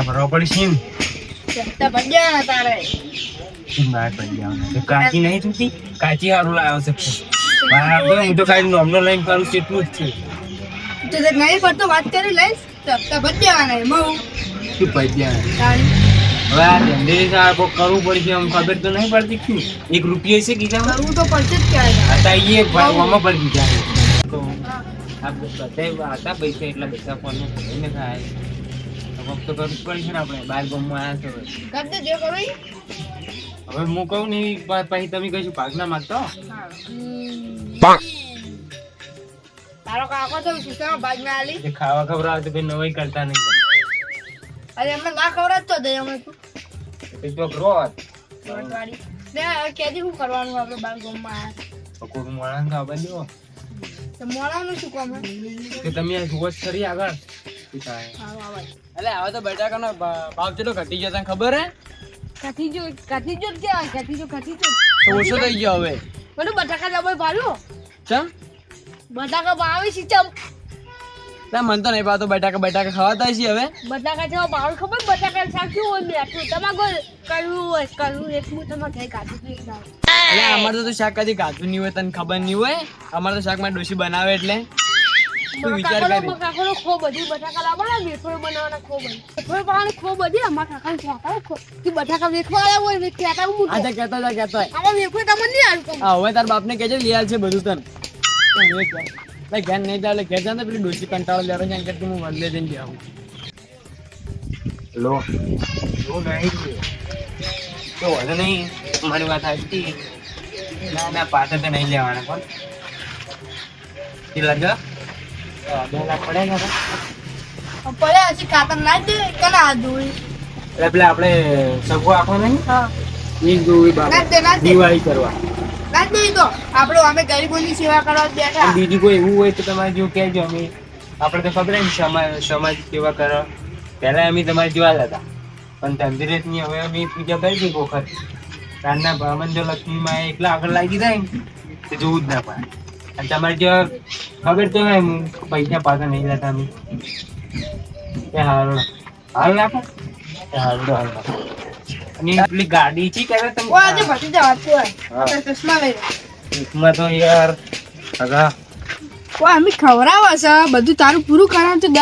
હપ્તા ભરવા પડશે ને? હપ્તા ભર્યા ને તારે. બહાર પડી તો કાચી નહીં થતી? કાચી સારું લાવ્યો છે. બરાબર હું તો ખાલી નોમનો લઈને કરું છું એટલું જ છે. તો તે નહીં પડતો વાત કરી લઈશ. તો હપ્તા ભર્યા ને એમાં હું શું પૈસા તારી. હવે આ ધંધે કોક કરવું પડશે આમ ખબર તો નહીં પડતી શું એક રૂપિયો છે કીધા કરવું તો પડશે જ ક્યારે હતા એ ભાવમાં પડી ગયા તો આ બધા હતા પૈસા એટલા બધા ફોન ને થાય. કોક તો કરવું પડશે ને આપણે બાર ગામમાં આવ્યા છો કર દે જે હવે હું કહું ને પછી તમે કહીશું ભાગ ના માગતો હા. તારો કાકો તો સુસામાં ભાગ ના આલી? ખાવા ખવડાવે તો ભાઈ નવાઈ કરતા નહીં. અરે ના ખવડાવ તો દે અમે તું. તો રોત વાળી ને હવે કેદી શું કરવાનું આપણે બાર ગામમાં આયા તો કોઈક માણસ ખાવા દો તો શું કામ હે? કે તમે આ જુઓ જ ખરી આગળ? શું થાય? એટલે હવે તો બટાકાનો ભાવ કેટલો ઘટી ગયો તને ખબર હે? ઘટી જો ઘટી જો કે ઘટી કથી જો. તો ઓછો થઈ ગયો હવે. બધું બટાકા જબર ભાડું ચમ? બટાકા ભાવે છે ચમ. ના મન તો નહીં પાતો બટાકા બટાકા ખવાતા છે હવે. બટાકા જેવા ભાવ ખબર બટાકા શાક શું હોય મીઠું તમારે કરવું હોય કરવું એટલું તમારે કઈ કાઢું નહીં અમારે તો શાક કદી કાચું નહીં હોય તને ખબર નહીં હોય. અમારે તો શાકમાં ડોસી બનાવે એટલે. તું વિચાર કરી. કાકાનો ખો બધી બટાકા લાવવાના વેફર બનાવવાના ખો બધી. વેફર બનાવવાની ખો બધી અમારા કાકાને કહેતા ખો. કે બટાકા વેચવા આવ્યા હોય ને કહેતા હું આ તો કહેતો કહેતો. આવા તમને નહીં આવતું હા હવે તાર બાપને કહેજે લઈ આલ છે બધું તને. તો એ કહે. એટલે ઘેર નહીં ચાલે ઘેર જાય ને પેલી ડોસી કંટાળો લેરો છે એમ હું વંદે જઈને જાઉં લો. એવું નહીં તો વાંધો નહીં. મારી વાત સાચી. ના ના પાછળ તો નહીં લેવાના પણ કેટલા જો બે લાખ પડે ને પડે હજી કાતર ના દે કના હાથ એટલે પેલા આપણે સગવો આખો નહીં હા. એ જોવી બાબા દે ના જ દે. દિવાળી કરવા. ના દે તો આપણે અમે ગરીબોની સેવા કરવા બેઠા. બીજું કોઈ એવું હોય તો તમારે જો કહેજો અમે. આપણે તો ખબર ને સમાજ સમાજ સેવા કરો. પહેલા અમે તમારે જોવા હતા. પણ તંદુરસ્તની હવે અમે પૂજા કરી દીધી વખત. રાતના બ્રાહ્મણ જો લક્ષ્મીમાં એકલા આગળ લાગી જાય ને તો જોવું જ ના પડે. અને તમારે જો ખબર તો હોય પૈસા પાછા નહીં લેતા અમે. એ હારો. હાલ નાખો એ હારું તો હાલ નાખો અને પેલી ગાડી છે કે તમે ઓ આજે ભટી જવા છે હા. ચશ્મા તો યાર. અગા ઓ અમે ખવડાવે છે. બધું તારું પૂરું કરાવ તો દસ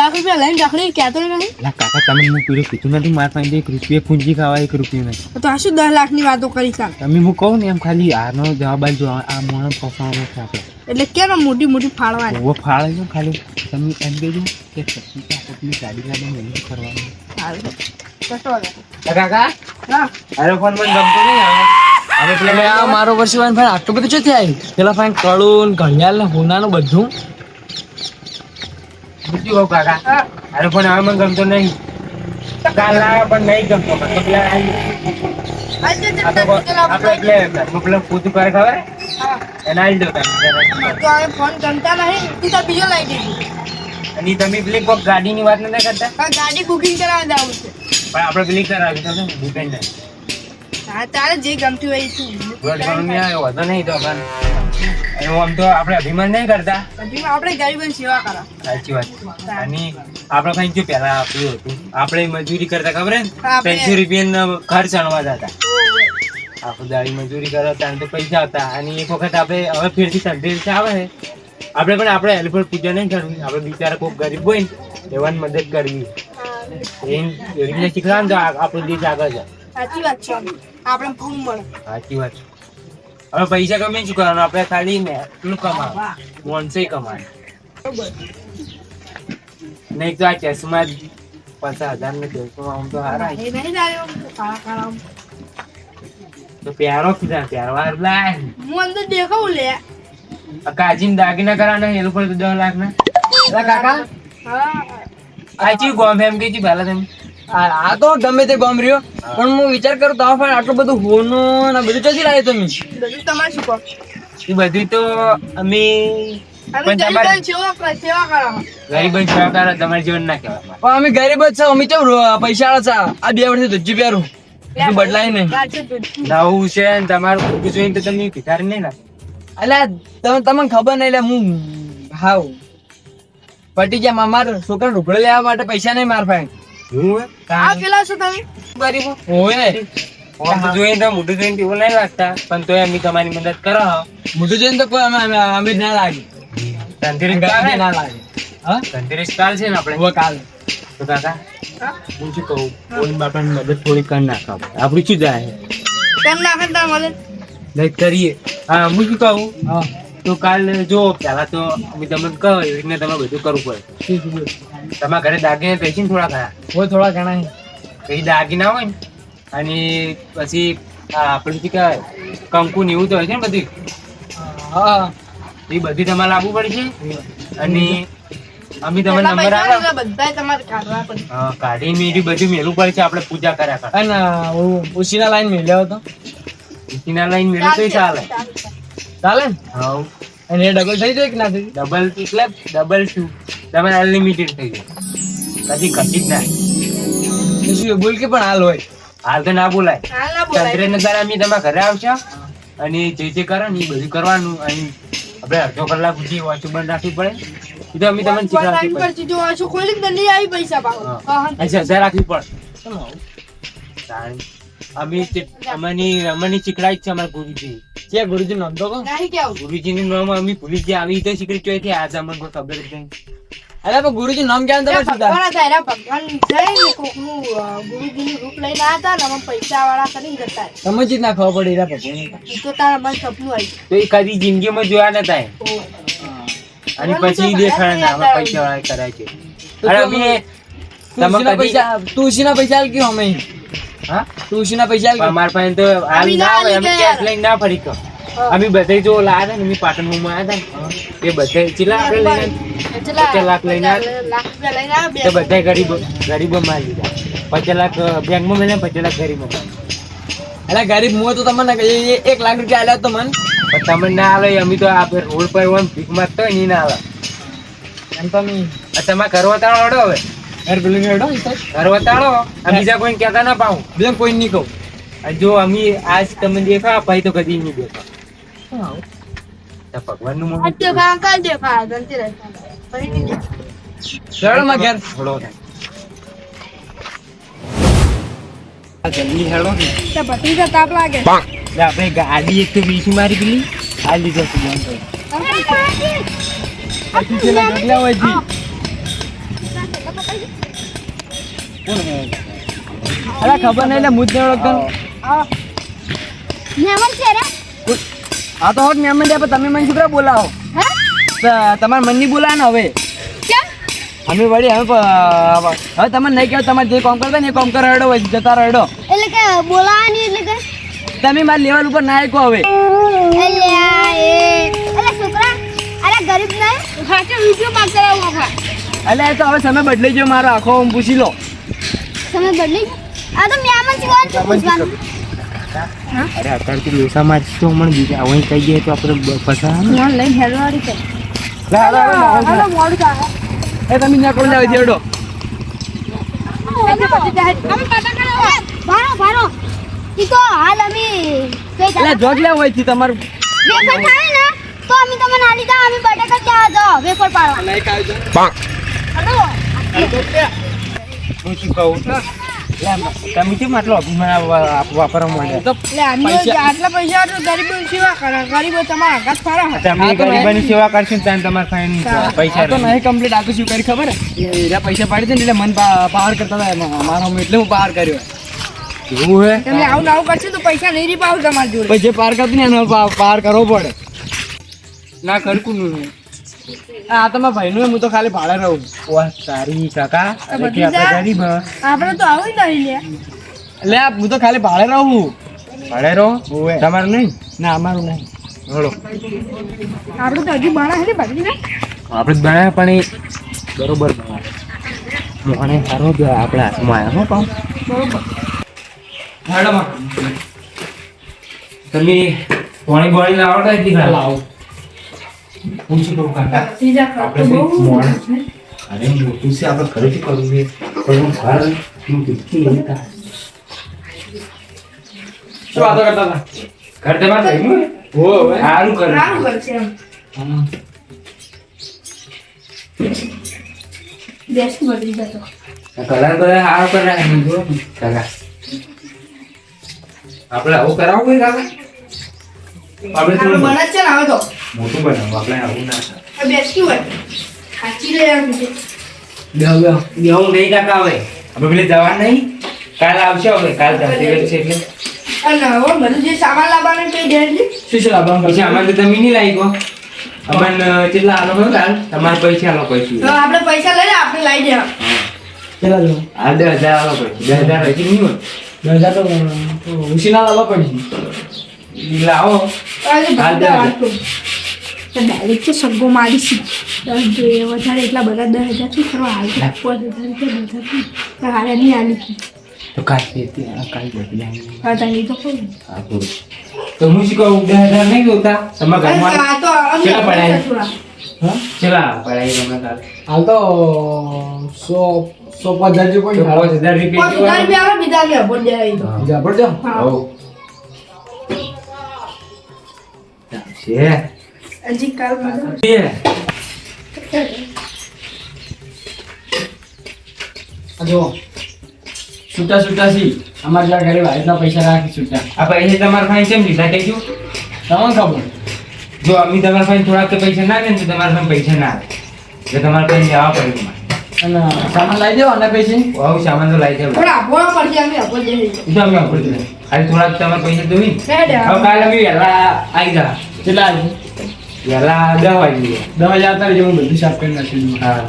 લાખ રૂપિયા લઈને રાખડી કહેતો નહીં ના. કાકા તમે હું પીડું કીધું નથી મારા પાસે એક રૂપિયા પૂંજી ખાવા એક રૂપિયો નહીં તો આ શું દસ લાખની વાતો કરી કાલ? તમે હું કહું ને એમ ખાલી આનો જવાબ આલજો આ આ મોણો ફસાવાનો છે આપણે. એટલે કેમ મોટી મોટી ફાળવાની? બહુ ફાળે છે ખાલી. તમે એમ કહેજો કે સસ્તી આપણને ગાડી નહીં કરવાનું. કાકા? હા. અરે ફોન મને ગમતો નહીં એટલે પેલા આ મારો વર્ષ ભાઈ આટલું બધું ચોથી આવી પેલા ભાઈ કળું ઘડિયાળ ને હોનાનું બધું. બીજું કહું કાકા અરે ફોન હવે મને ગમતો નહીં. કાલ લાવ્યા પણ નહીં ગમતો પેલા આજે તે આ તો તને આપણે એટલે પેલા પૂતું કરે ખબર? હા. આવી દો તમે. તો હવે ફોન ગમતા નહીં તું તો બીજો લઈ દીધી અને તમે પેલી કોઈક ગાડીની વાત નથી કરતા? ગાડી બુકિંગ કરાવવા જવું છે. પણ આપણે પેલી કરાવી બુકિંગ ડિપેન્ડ હા તારે જે ગમતું હોય તું ઘણું નહીં આવ્યો વાંધો નહીં તો પણ. એવું આમ તો આપણે અભિમાન નહીં કરતા. આપણે ગરીબોની સેવા કરો. સાચી વાત. અને આપણે કઈ જો પેલા આપ્યું હતું. આપણે મજૂરી કરતા ખબર ત્રણસો રૂપિયા ખર્ચ અણવા જતા આપણે દાડી મજૂરી કરતા ત્યાં તો પૈસા આવતા. અને એક વખત આપણે હવે ફેરથી સંદેશ આવે છે. આપણે પણ આપણે હેલ્પ પૂજા નહીં કરવી. આપણે બિચારા કોઈ ગરીબ હોય ને એવાની મદદ કરવી. એ રીતને શીખવાનું તો આપણો દેશ આગળ જાય સાચી વાત છે. આપણે પૂરું મળે. સાચી વાત. હવે પૈસા ગમે શું કરવાનું? આપણે ખાલી ને એટલું કમાવા મોનસે કમાય નહીં તો આ ચશ્મા પચાસ હજાર ને ચશ્મા આમ તો હારા. તો પ્યારો કીધા પ્યારવા લાય. હું અંદર દેખાવું લે. કાજીને દાગીના કરાવવાના એ લોકો દસ લાખ ના કાકા. હા. આ ચી ગોમ એમ કે પહેલા તમે? આ આ તો ગમે તે ગોમ રહ્યો. પણ હું વિચાર કરું તો પણ આટલું બધું હોનું ને બધું ચોથી લાવ્યો તમે? બધું તમારે શું કહો એ બધું તો અમે અમે પણ તમારે ગરીબોની સેવા કરો સેવા કરો. ગરીબ સેવા તમારે જીવન ના કહેવાય પણ અમે ગરીબ જ છે અમે કેમ પૈસા વાળા છે? આ બે વર્ષથી ધોજી પહેરું. બીજું બદલાય નહીં. વાત છે તું. નવું છે ને તમારું ખોટું જોઈને તો તમે ભિખારી નહીં લાગે અલ્યા તમે તમને ખબર નહીં એટલે હું હાવ. પટી ગયા માર છોકરા ઢોકળે લેવા માટે પૈસા નહીં માર ભાઈ હું આ પેલા છો તમે? ગરીબો. તો મોઢું જોઈને એવું નહીં લાગતા પણ તોય અમે તમારી મદદ કરો મોટું જોઈને તો કોઈ અમે અમે અમે જ ના લાગે. ધનતેરસ કાલ? ના લાગે. હા? ધનતેરસ કાલ છે ને આપણે? હવે કાલ. તો કાકા? હું? શું કહું? કોઈ બાપાની મદદ થોડી કરી નાખો આપણી શું જાય? કેમ નાખે મદદ? નહીં કરીએ. હા હું શું કહું? હા. તો કાલ જો પહેલા તો અમે તમને કહો એવી રીતના તમારે બધું કરવું પડે. તમારા ઘરે દાગીને પૈસા ને થોડા ઘણા હોય થોડા ઘણા પછી દાગીના હોય ને? અને પછી આપણે શું કહેવાય? કંકુ ને એવું તો હોય છે ને બધું હા. એ બધી તમારે લાવવું પડશે. અને અમે તમને નંબર આલો એટલે બધાય તમારે કાઢવા પડે. હા કાઢીને એ બધું મેલું પડશે આપણે પૂજા કર્યા કર. અને ઉસીના લાઈન મેલ્યો હતો. ઉસીના લાઈન મેલ્યો તો ચાલે. ચાલે? હાઉ અને એ ડબલ થઈ જાય કે ના થઈ ડબલ એટલે ડબલ શું? તમારે અનલિમિટેડ થઈ જાય. કદી કદી જ ના. શું બોલ કે પણ હાલ હોય. હાલ તો ના બોલાય. ચંદ્રે ના બોલાય. ચંદ્રેને તારે અમે તમે ઘરે આવશો. અને જે જે કરો ને એ બધું કરવાનું. અને આપણે અડધો કલાક સુધી વાંચું બંધ રાખવી પડે. એ તો અમે તમને શીખવાડવી પડે. જો આ શું તો નહીં આવી પૈસા પાછો. શ્રદ્ધા રાખવી પડે. અમે તે- અમની અમની શીખડાય છે અમારા ગુરુજી. કે ગુરુજી. નામ અમે ભૂલી જ આવી રીતે શીખડી ચોથી આજે અમને ખબર જ નહીં. અરે પણ ગુરુજી નામ ક્યાં તમે ભગવાન રૂપ લઈને ને અમે કરીને જતા. તમે જ ના ખબર પડી રહ્યા ભગવાન. તો તારા મન સપનું આવી તો એ કદી જિંદગીમાં જોયા નતા. અને પછી પૈસા વાળા કરાય છે. અરે અમે તમે પૈસા તુલસીના પૈસા આલ કયો અમે? હા? ના પૈસા અમારા પાસે તો આવી ના હોય અમે કેશ લઈને ના ફરી કહો અમે બધે જો લાયા હતા ને અમે પાટણમાં આવ્યા હતા એ બધે ચીલા આપણે લઈને પચાસ લાખ લઈને આવ્યા. લાખ રૂપિયા લઈને આવ્યા, બે તો બધા ગરીબો ગરીબો માં લીધા. પચાસ લાખ બેંકમાં મળ્યા પચાસ લાખ ગરીબો અરે ગરીબ હું તો તમને એક લાખ રૂપિયા આલ્યા તો મન. પણ તમે ના આવે અમે તો આ રોડ પર હોય ભીખ માંગતા હોય ને ના આવે એમ તો અમે આ તમારે ઘર વતાડો હવે? યાર પેલું હેડો. ઘર વતાડો. બીજા કોઈને કહેતા ના પાઉં. બીજા કોઈ નહીં કહું. જો અમે આજ તમે દેખા ભાઈ તો કદી નહીં દેખા ભગવાનનું મોહ આજ દેખાય, કાલ દેખાય, ધનતેરસ. પછી નહીં દેખાય. હેડો માં ઘેર થોડો જલ્દી હેડો ને. ભત્રીજા તાપ લાગે. આપણે ગાડી એક તો મારી પેલી. આ લીધો બંધ. અરે ખબર નહીં એટલે મુજ નહીં ઓળખતો. મહેમાન છે રે. આ તો હોત મેમન દે પણ તમે મને છોકરા બોલાવો? તમારા મનની બોલાવે ને હવે. અમે વળી હવે હવે તમે નહીં કહેવાય તમારે જે કામ કરતા ને એ કામ કરો રડો હોય જતા રડો. એટલે કે બોલાવાની એટલે કે? તમે મારા લેવલ ઉપર ના આવ્યો હવે. એટલે આ એ. એટલે છોકરા અરે ગરીબ નહીં? ખાતે વિડિયો માં કરાવો ખા એટલે તો હવે સમય બદલી ગયો મારો આખો હું પૂછી લો. બદલી આ તો મ્યામન કોણ પૂછવાનું. અરે અત્યારે લોસામાં જ હમણાં બીજા? અહીં કહી તો આપણે ફોન એ તમે ત્યાં કોણ લાવી હેડો. પછી અમે પાટા કરાવો ભારો ભારો ઈ તો હાલ અમે એટલે જોગ હોય છે તમારું. વેફર થાય ને તો અમે તમને આલી દા અમે બટાકા ત્યાં જો વેફર પાડવા. નહીં ખાવ હાલો હું શું કહું તમે કેમ આટલો અભિમાન વાપરવા પૈસા- આટલા પૈસા ગરીબો સેવા કરે ગરીબો તમારા ફારા તમે સેવા કરશો ને તમારે ફાઈન પૈસા તો નહીં કમ્પ્લીટ આખું શું કરી ખબર? એરા પૈસા પાડી દે ને એટલે મન પાર કરતા હતા. મારો હું એટલે હું પાર કર્યો. એવું હે? તમે આવું આવું કરશો તો પૈસા નહીં રી પાવ તમારી જોડે. પછી પાર કરતું ને એનો પાર કરવો પડે. ના કરકું નું આ તો મારા ભાઈનું હું તો ખાલી ભાડે રહું. વાહ સારી કાકા આપણે ગરીબ આપણે તો આવું જ નહીં લે. એટલે હું તો ખાલી ભાડે રહું. ભાડે રહો? તમારું નહીં? ના અમારું નહીં. હળો આપણે તો હજી બાણા હે ભગી ને આપણે જ પણ એ બરોબર બનાવ્યા મોહને સારો જ આપણા હાથમાં આવ્યો હો પાઉં. તમે પાણી પાણી હતી ના લાવો. શું કહું કાકા આપણે મોણ અરે મોટું છે આપણે ઘરેથી કરવું છે પણ હું ઘર હું થાય. શું વાતો કરતા ઘર તમારે થયું હે? સારું કરે સારું આવું કરાવવું કાકા આપણે છે ને હવે તો. મોટું બનાવવું આપણે આવું ના થાય. આ હોય. ખાચી રહે યાર નહીં કાકા હવે. આપણે પેલી જવા નહીં? કાલ આવશે હવે કાલ ધનતેરસ છે એટલે. અને હવે બધું જે સામાન લાવવાનું કઈ દે શું શું લાવવાનું? પછી આમાં તો તમે નહીં લાવી ગયો કેટલા આલો હોય કાલ? તમારે પૈસા આલો તો પૈસા આપણે પૈસા લઈને આપણે લાવી દેવા કેટલા હા દસ હજાર આલો પૈસા. દસ હજાર હજી નહીં હોય. દસ હજાર તો ઉશીના લાવવા પડશે. ઈ લાવો આજે હાલ બધા દે. વાત કરું. તો ડાયરેક્ટ તો સગ્ગો મારીશું દસ જોઈએ વધારે એટલા બધા દસ હજાર શું કરવા હાલ તો પાંચ હજાર રૂપિયા બધા શું? તો હારે નહીં હાલી કી. તો કાલ પેતી કાલ પેતી હા તારી તો કહું હા પૂરું તો હું શું કહું દસ હજાર નહીં જોતા તમારા અરે ઘરમાં આ તો અમે કેટલા પડ્યા? થોડા. હા ચલા પડાઈ તમે કાલ હાલ તો સો સો પાંચ હજાર જેવું તો પડ્યું પાંચ હજાર રૂપિયા પાંચ હજાર રૂપિયા આવે બીજા કે અભણ જાય એ તો. બીજા પડજો હા. હો છે. હજી કાલ બધા છે જો છૂટા છૂટા છી અમારા જ્યાં ઘરે વાયરના પૈસા રાખી છૂટા. આ પૈસા તમારા પાસે કેમ લીધા કહેજો તમને ખબર? જો અમે તમારા પાસે થોડાક તો પૈસા ના લે ને તો તમારા પાસે પૈસા ના આવે એટલે તમારે પાસે જવા પડે અને સામાન લાવી દેવા અને પૈસા આવું સામાન તો લાવી દેવા પણ આપવા પડશે અમે અભણ જઈએ. અમે આપી દઈએ. ખાલી થોડાક તમારે પૈસા ડે. હવે કાલે અમે વહેલા આવી જા. કેટલા આવી વહેલા દસ વાગી દસ વાગે આવતા રહેજો હું બધું સાફ કરી નાખી હા.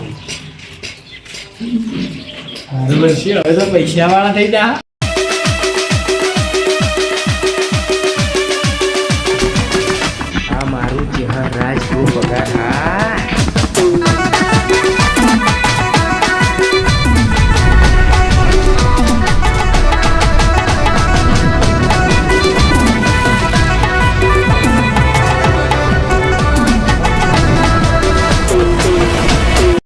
હવે તો પૈસા વાળા થઈ જા